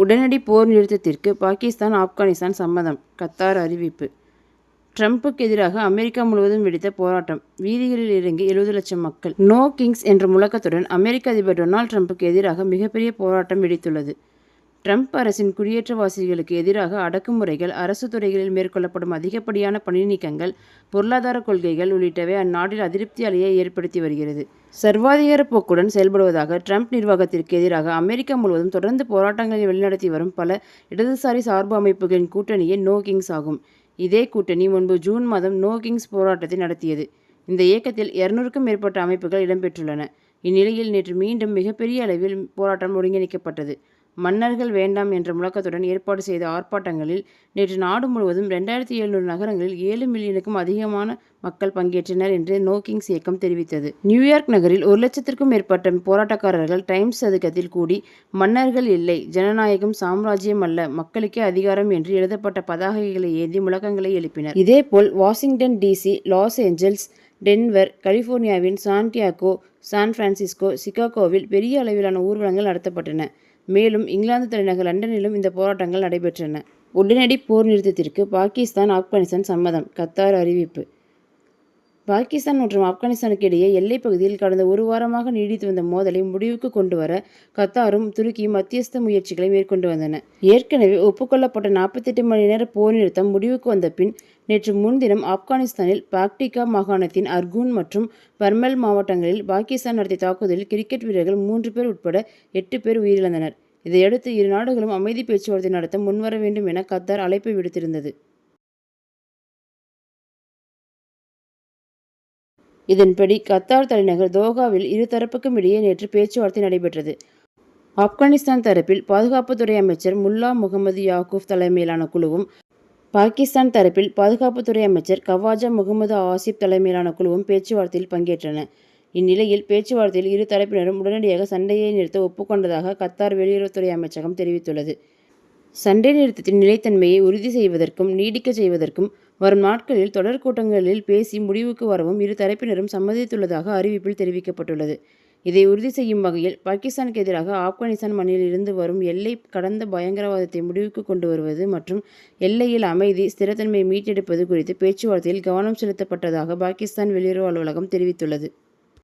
உடனடி போர் நிறுத்தத்திற்கு பாகிஸ்தான் ஆப்கானிஸ்தான் சம்மதம் கத்தார் அறிவிப்பு. ட்ரம்ப்புக்கு எதிராக அமெரிக்கா முழுவதும் வெடித்த போராட்டம். வீதிகளில் இறங்கி எழுபது லட்சம் மக்கள். நோ கிங்ஸ் என்ற முழக்கத்துடன் அமெரிக்க அதிபர் டொனால்ட் ட்ரம்ப்புக்கு எதிராக மிகப்பெரிய போராட்டம் வெடித்துள்ளது. ட்ரம்ப் அரசின் குடியேற்றவாசிகளுக்கு எதிராக அடக்குமுறைகள் அரசு துறைகளில் மேற்கொள்ளப்படும் அதிகப்படியான பணி நீக்கங்கள் பொருளாதார கொள்கைகள் உள்ளிட்டவை அந்நாட்டில் அதிருப்தி அலையை ஏற்படுத்தி வருகிறது. சர்வாதிகார போக்குடன் செயல்படுவதாக ட்ரம்ப் நிர்வாகத்திற்கு எதிராக அமெரிக்கா முழுவதும் தொடர்ந்து போராட்டங்களை வழிநடத்தி வரும் பல இடதுசாரி சார்பு அமைப்புகளின் கூட்டணியே நோ கிங்ஸ் ஆகும். இதே கூட்டணி முன்பு ஜூன் மாதம் நோ கிங்ஸ் போராட்டத்தை நடத்தியது. இந்த இயக்கத்தில் இருநூறுக்கும் மேற்பட்ட அமைப்புகள் இடம்பெற்றுள்ளன. இந்நிலையில் நேற்று மீண்டும் மிகப்பெரிய அளவில் போராட்டம் ஒருங்கிணைக்கப்பட்டது. மன்னர்கள் வேண்டாம் என்ற முழக்கத்துடன் ஏற்பாடு செய்த ஆர்ப்பாட்டங்களில் நேற்று நாடு முழுவதும் ரெண்டாயிரத்தி எழுநூறு நகரங்களில் ஏழு மில்லியனுக்கும் அதிகமான மக்கள் பங்கேற்றனர் என்று நோக்கிங்ஸ் இயக்கம் தெரிவித்தது. நியூயார்க் நகரில் ஒரு லட்சத்திற்கும் மேற்பட்ட போராட்டக்காரர்கள் டைம்ஸ் சதுக்கத்தில் கூடி மன்னர்கள் இல்லை ஜனநாயகம் சாம்ராஜ்யம் அல்ல மக்களுக்கே அதிகாரம் என்று எழுதப்பட்ட பதாகைகளை ஏந்தி முழக்கங்களை எழுப்பினர். இதேபோல் Washington DC Los Angeles Denver கலிபோர்னியாவின் San Diego San Francisco சிகாகோவில் பெரிய அளவிலான ஊர்வலங்கள் நடத்தப்பட்டன. மேலும் இங்கிலாந்து தலைநகர் லண்டனிலும் இந்த போராட்டங்கள் நடைபெற்றன. உடனடி போர் நிறுத்தத்திற்கு பாகிஸ்தான் ஆப்கானிஸ்தான் சம்மதம் கத்தார் அறிவிப்பு. பாகிஸ்தான் மற்றும் ஆப்கானிஸ்தானுக்கு இடையே எல்லைப் பகுதியில் கடந்த ஒரு வாரமாக நீடித்து வந்த மோதலை முடிவுக்கு கொண்டு வர கத்தாரும் துருக்கியும் மத்தியஸ்த முயற்சிகளை மேற்கொண்டு வந்தன. ஏற்கனவே ஒப்புக்கொள்ளப்பட்ட நாற்பத்தெட்டு மணி நேர போர் நிறுத்தம் முடிவுக்கு வந்த பின் நேற்று முன்தினம் ஆப்கானிஸ்தானில் பாக்டிகா மாகாணத்தின் அர்கூன் மற்றும் பர்மல் மாவட்டங்களில் பாகிஸ்தான் நடத்திய தாக்குதலில் கிரிக்கெட் வீரர்கள் மூன்று பேர் உட்பட எட்டு பேர் உயிரிழந்தனர். இதையடுத்து இரு நாடுகளும் அமைதி பேச்சுவார்த்தை நடத்த முன்வர வேண்டும் என கத்தார் அழைப்பு விடுத்திருந்தது. இதன்படி கத்தார் தலைநகர் தோஹாவில் இரு தரப்புக்கும் இடையே நேற்று பேச்சுவார்த்தை நடைபெற்றது. ஆப்கானிஸ்தான் தரப்பில் பாதுகாப்புத்துறை அமைச்சர் முல்லா முகமது யாக்கூப் தலைமையிலான குழுவும் பாகிஸ்தான் தரப்பில் பாதுகாப்புத்துறை அமைச்சர் கவாஜா முகமது ஆசிப் தலைமையிலான குழுவும் பேச்சுவார்த்தையில் பங்கேற்றன. இந்நிலையில் பேச்சுவார்த்தையில் இரு தரப்பினரும் உடனடியாக சண்டையை நிறுத்த ஒப்புக்கொண்டதாக கத்தார் வெளியுறவுத்துறை அமைச்சகம் தெரிவித்துள்ளது. சண்டை நிறுத்தத்தின் நிலைத்தன்மையை உறுதி செய்வதற்கும் நீடிக்க செய்வதற்கும் வரும் நாட்களில் தொடர் கூட்டங்களில் பேசி முடிவுக்கு வரவும் இரு தரப்பினரும் சம்மதித்துள்ளதாக அறிவிப்பில் தெரிவிக்கப்பட்டுள்ளது. இதை உறுதி செய்யும் வகையில் பாகிஸ்தானுக்கு எதிராக ஆப்கானிஸ்தான் மண்ணில் இருந்து வரும் எல்லை கடந்த பயங்கரவாதத்தை முடிவுக்கு கொண்டு வருவது மற்றும் எல்லையில் அமைதி ஸ்திரத்தன்மை மீட்டெடுப்பது குறித்து பேச்சுவார்த்தையில் கவனம் செலுத்தப்பட்டதாக பாகிஸ்தான் வெளியுறவு அலுவலகம் தெரிவித்துள்ளது.